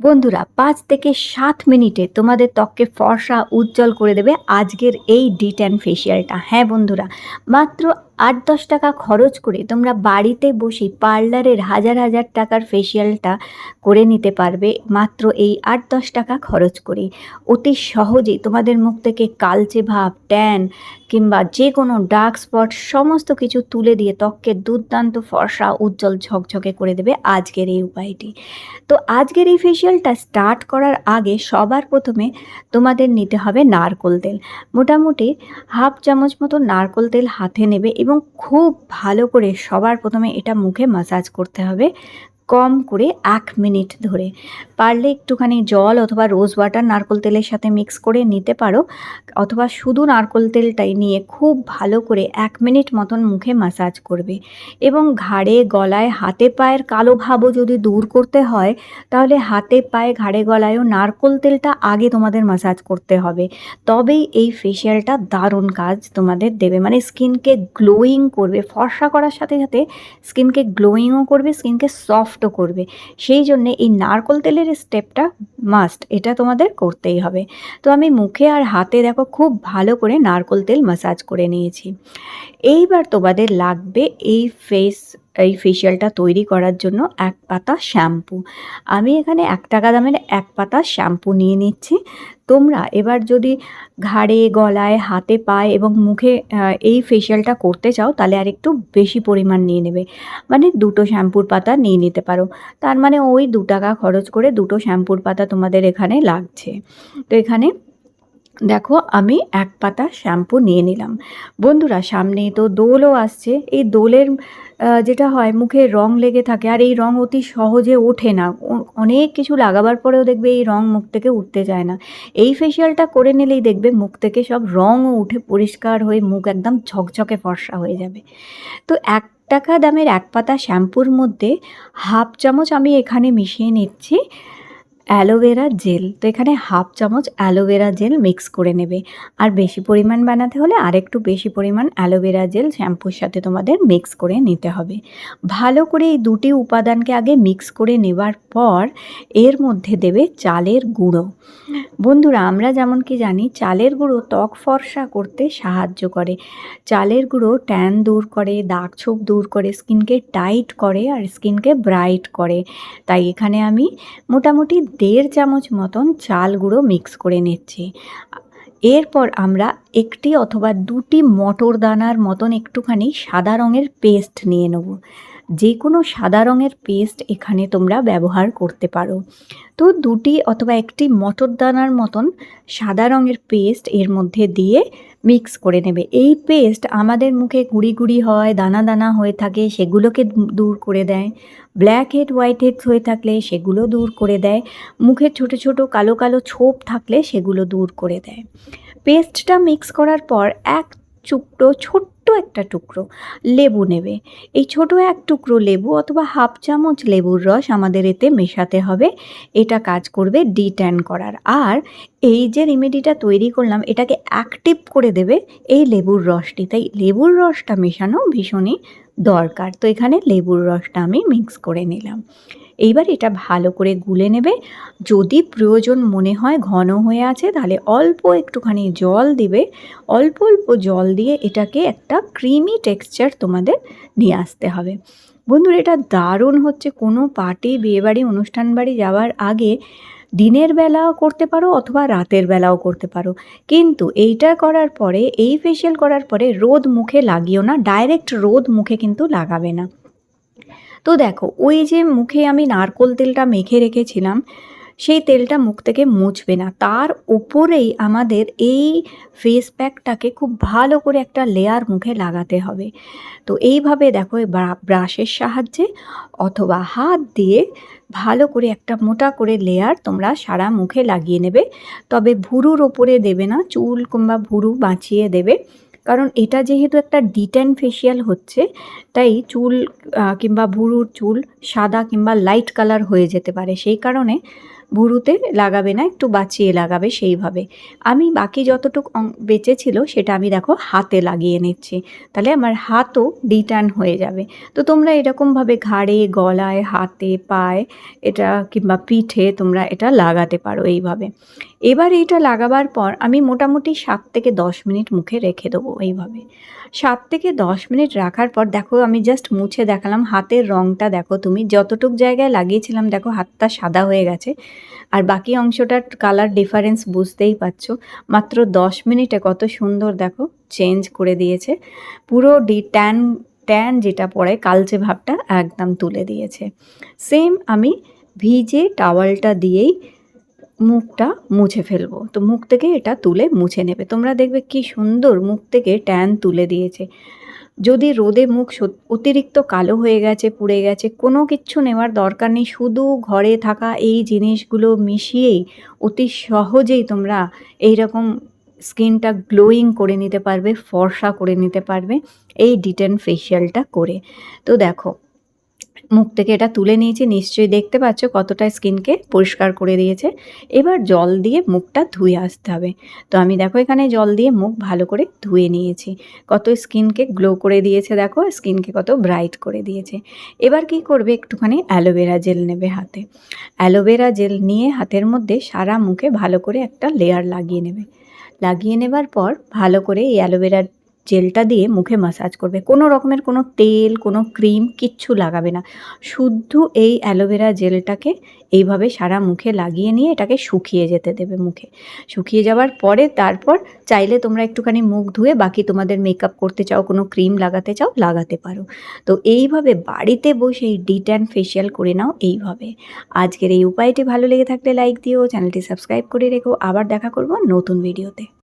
বন্ধুরা, পাঁচ থেকে সাত মিনিটে তোমাদের ত্বককে ফর্সা উজ্জ্বল করে দেবে আজকের এই ডিট অ্যান্ড ফেসিয়ালটা হ্যাঁ বন্ধুরা, মাত্র আট, দশ টাকা খরচ করে তোমরা বাড়িতে বসে পার্লারের হাজার হাজার টাকার ফেসিয়ালটা করে নিতে পারবে মাত্র এই আট, দশ টাকা খরচ করে। অতি সহজেই তোমাদের মুখ থেকে কালচে ভাব ট্যান কিংবা যে কোনো ডার্ক স্পট সমস্ত কিছু তুলে দিয়ে ত্বককে দুর্দান্ত ফর্সা, উজ্জ্বল, ঝকঝকে করে দেবে আজকের এই উপায়টি। তো আজকের এই ফেসিয়ালটা স্টার্ট করার আগে সবার প্রথমে তোমাদের নিতে হবে নারকোল তেল। মোটামুটি হাফ চামচ মতো নারকোল তেল হাতে নেবে এবং খুব ভালো করে সবার প্রথমে এটা মুখে মাসাজ করতে হবে। কম করে এক মিনিট ধরে। পারলে একটুখানি জল অথবা রোজ ওয়াটার নারকোল তেলের সাথে মিক্স করে নিতে পারো। অথবা শুধু নারকোল তেলটাই নিয়ে খুব ভালো করে এক মিনিট মতন মুখে মাসাজ করবে। এবং ঘাড়ে, গলায়, হাতে পায়ের কালো ভাবও যদি দূর করতে হয়, তাহলে হাতে পায়ে, ঘাড়ে, গলায়ও নারকোল তেলটা আগে তোমাদের মাসাজ করতে হবে। তবেই এই ফেশিয়ালটা দারুণ কাজ তোমাদের দেবে। মানে স্কিনকে গ্লোয়িং করবে। ফর্সা করার সাথে সাথে স্কিনকে গ্লোয়িংও করবে স্কিনকে সফটও করবে। সেই জন্যে এই নারকোল তেলের স্টেপটা মাস্ট এটা তোমাদের করতেই হবে। তো আমি মুখে আর হাতে দেখো খুব ভালো করে নারকোল তেল মাসাজ করে নিয়েছি। এইবার তোমাদের লাগবে এই ফেস এই ফেসিয়ালটা তৈরি করার জন্য এক পাতা শ্যাম্পু আমি এখানে এক টাকা দামের এক পাতা শ্যাম্পু নিয়ে নিচ্ছি। তোমরা এবার যদি ঘাড়ে, গলায়, হাতে, পায়ে এবং মুখে এই ফেসিয়ালটা করতে চাও, তাহলে আর একটু বেশি পরিমাণ নিয়ে নেবে। মানে দুটো শ্যাম্পুর পাতা নিয়ে নিতে পারো। তার মানে ওই দু টাকা খরচ করে দুটো শ্যাম্পুর পাতা তোমাদের এখানে লাগছে। তো এখানে দেখো, আমি এক পাতা শ্যাম্পু নিয়ে নিলাম। বন্ধুরা সামনে তো দোলও আসছে। এই দোলের যেটা হয়, মুখে রং লেগে থাকে, আর এই রং অতি সহজে ওঠে না। অনেক কিছু লাগাবার পরেও দেখবে এই রং মুখ থেকে উঠতে চায় না। এই ফেসিয়ালটা করে নিলেই দেখবে মুখ থেকে সব রঙও উঠে পরিষ্কার হয়ে মুখ একদম ঝকঝকে ফর্সা হয়ে যাবে। তো এক টাকা দামের এক পাতা শ্যাম্পুর মধ্যে হাফ চামচ আমি এখানে মিশিয়ে নিচ্ছি। অ্যালোভেরা জেল তো এখানে হাফ চামচ অ্যালোভেরা জেল মিক্স করে নেবে। আর বেশি পরিমাণ বানাতে হলে আরেকটু বেশি পরিমাণ অ্যালোভেরা জেল শ্যাম্পুর সাথে তোমাদের মিক্স করে নিতে হবে। ভালো করে এই দুটি উপাদানকে আগে মিক্স করে নেবার পর এর মধ্যে দেবে চালের গুঁড়ো। বন্ধুরা, আমরা যেমন কি জানি, চালের গুঁড়ো ত্বক ফর্সা করতে সাহায্য করে। চালের গুঁড়ো ট্যান দূর করে, দাগ ছোপ দূর করে স্কিনকে টাইট করে আর স্কিনকে ব্রাইট করে। তাই এখানে আমি মোটামুটি দেড় চামচ মতন চাল গুঁড়ো মিক্স করে নিচ্ছি। এরপর আমরা একটি অথবা দুটি মটর দানার মতন একটুখানি সাদা রঙের পেস্ট নিয়ে নেব। যে কোনো সাদা রঙের পেস্ট এখানে তোমরা ব্যবহার করতে পারো। তো দুটি অথবা একটি মটর দানার মতন সাদা রঙের পেস্ট এর মধ্যে দিয়ে মিক্স করে নেবে। এই পেস্ট আমাদের মুখে গুড়ি গুড়ি হয়, দানা দানা হয়ে থাকে, সেগুলোকে দূর করে দেয়। ব্ল্যাক হেড, হোয়াইট হেড হয়ে থাকলে সেগুলো দূর করে দেয়। মুখে ছোট ছোট কালো কালো ছোপ থাকলে সেগুলো দূর করে দেয়। পেস্টটা মিক্স করার পর এক টুকরো ছোট্ট একটা টুকরো, লেবু নেবে। এই ছোট এক টুকরো লেবু অথবা হাফ চামচ লেবুর রস আমাদের এতে মেশাতে হবে। এটা কাজ করবে ডি ট্যান করার। আর এই যে রেমেডিটা তৈরি করলাম, এটাকে অ্যাক্টিভ করে দেবে এই লেবুর রসটি। তাই লেবুর রসটা মেশানো ভীষণই দরকার। তো এখানে লেবুর রসটা আমি মিক্স করে নিলাম। এইবার এটা ভালো করে গুলে নেবে। যদি প্রয়োজন মনে হয় ঘন হয়ে আছে, তাহলে অল্প একটুখানি জল দিবে। অল্প অল্প জল দিয়ে এটাকে একটা ক্রিমি টেক্সচার তোমাদের নিয়ে আসতে হবে। বন্ধুরা, এটা দারুণ হচ্ছে। কোনো পার্টি, বিয়েবাড়ি, অনুষ্ঠান বাড়ি যাওয়ার আগে দিনের বেলাও করতে পারো অথবা রাতের বেলাও করতে পারো। কিন্তু এইটা করার পরে, এই ফেসিয়াল করার পরে রোদ মুখে লাগিও না। ডাইরেক্ট রোদ মুখে কিন্তু লাগাবে না। তো দেখো, ওই যে মুখে আমি নারকোল তেলটা মেখে রেখেছিলাম, সেই তেলটা মুখ থেকে মুছবে না। তার উপরেই আমাদের এই ফেস প্যাকটাকে খুব ভালো করে একটা লেয়ার মুখে লাগাতে হবে। তো এইভাবে দেখো ব্রা- ব্রাশের সাহায্যে অথবা হাত দিয়ে ভালো করে একটা মোটা করে লেয়ার তোমরা সারা মুখে লাগিয়ে নেবে। তবে ভুরুর ওপরে দেবে না, চুল কিংবা ভুরু বাঁচিয়ে দেবে। কারণ এটা যেহেতু একটা ডিটেন ফেসিয়াল হচ্ছে, তাই চুল কিংবা ভুরুর চুল সাদা কিংবা লাইট কালার হয়ে যেতে পারে। সেই কারণে ভুরুতে লাগাবে না, একটু বাঁচিয়ে লাগাবে সেইভাবে। আমি বাকি যতটুকু বেঁচে ছিল সেটা আমি দেখো হাতে লাগিয়ে নিচ্ছি। তাহলে আমার হাতও ডিটার্ন হয়ে যাবে। তো তোমরা এরকমভাবে ঘাড়ে, গলায়, হাতে, পায়ে এটা কিংবা পিঠে তোমরা এটা লাগাতে পারো এইভাবে। এবার এইটা লাগাবার পর আমি মোটামুটি সাত থেকে দশ মিনিট মুখে রেখে দেবো এইভাবে। সাত থেকে দশ মিনিট রাখার পর দেখো আমি জাস্ট মুছে দেখালাম, হাতের রঙটা দেখো তুমি, যতটুক জায়গায় লাগিয়েছিলাম দেখো হাতটা সাদা হয়ে গেছে। আর বাকি অংশটার কালার ডিফারেন্স বুঝতেই পারছ। মাত্র দশ মিনিটে কত সুন্দর দেখো চেঞ্জ করে দিয়েছে। পুরো ডি ট্যান ট্যান যেটা পড়ে কালচে ভাবটা একদম তুলে দিয়েছে। সেম আমি ভিজে টাওয়ালটা দিয়েই মুখটা মুছে ফেলব। তো মুখ থেকে এটা তুলে মুছে নেবে। তোমরা দেখবে কি সুন্দর মুখ থেকে ট্যান তুলে দিয়েছে। যদি রোদে মুখ অতিরিক্ত কালো হয়ে গেছে, পুড়ে গেছে, কোনো কিচ্ছু নেওয়ার দরকার নেই। শুধু ঘরে থাকা এই জিনিসগুলো মিশিয়েই অতি সহজেই তোমরা এই রকম স্কিনটা গ্লোয়িং করে নিতে পারবে, ফর্সা করে নিতে পারবে। এই ডিটেন ফেসিয়ালটা করে। তো দেখো মুখ থেকে এটা তুলে নিয়েছি, নিশ্চয়ই দেখতে পাচ্ছ কতটা স্কিনকে পরিষ্কার করে দিয়েছে। এবার জল দিয়ে মুখটা ধুয়ে আসতে হবে। তো আমি দেখো এখানে জল দিয়ে মুখ ভালো করে ধুয়ে নিয়েছি। কত স্কিনকে গ্লো করে দিয়েছে দেখো স্কিনকে কত ব্রাইট করে দিয়েছে। এবার কি করবে একটুখানি অ্যালোভেরা জেল নেবে হাতে। অ্যালোভেরা জেল নিয়ে হাতের মধ্যে সারা মুখে ভালো করে একটা লেয়ার লাগিয়ে নেবে। লাগিয়ে নেবার পর ভালো করে এই অ্যালোভেরার জেলটা দিয়ে মুখে মাসাজ করবে। কোনো রকমের কোনো তেল, কোনো ক্রিম কিচ্ছু লাগাবে না। শুদ্ধ এই অ্যালোভেরা জেলটাকে এইভাবে সারা মুখে লাগিয়ে নিয়ে এটাকে শুকিয়ে যেতে দেবে মুখে। শুকিয়ে যাওয়ার পরে তারপর চাইলে তোমরা একটুখানি মুখ ধুয়ে বাকি তোমাদের মেকআপ করতে চাও, কোনো ক্রিম লাগাতে চাও, লাগাতে পারো। তো এইভাবে বাড়িতে বসে এই ডিট্যান ফেসিয়াল করে নাও এইভাবে। আজকের এই উপায়টি ভালো লেগে থাকলে লাইক দিও, চ্যানেলটি সাবস্ক্রাইব করে রেখো। আবার দেখা করব নতুন ভিডিওতে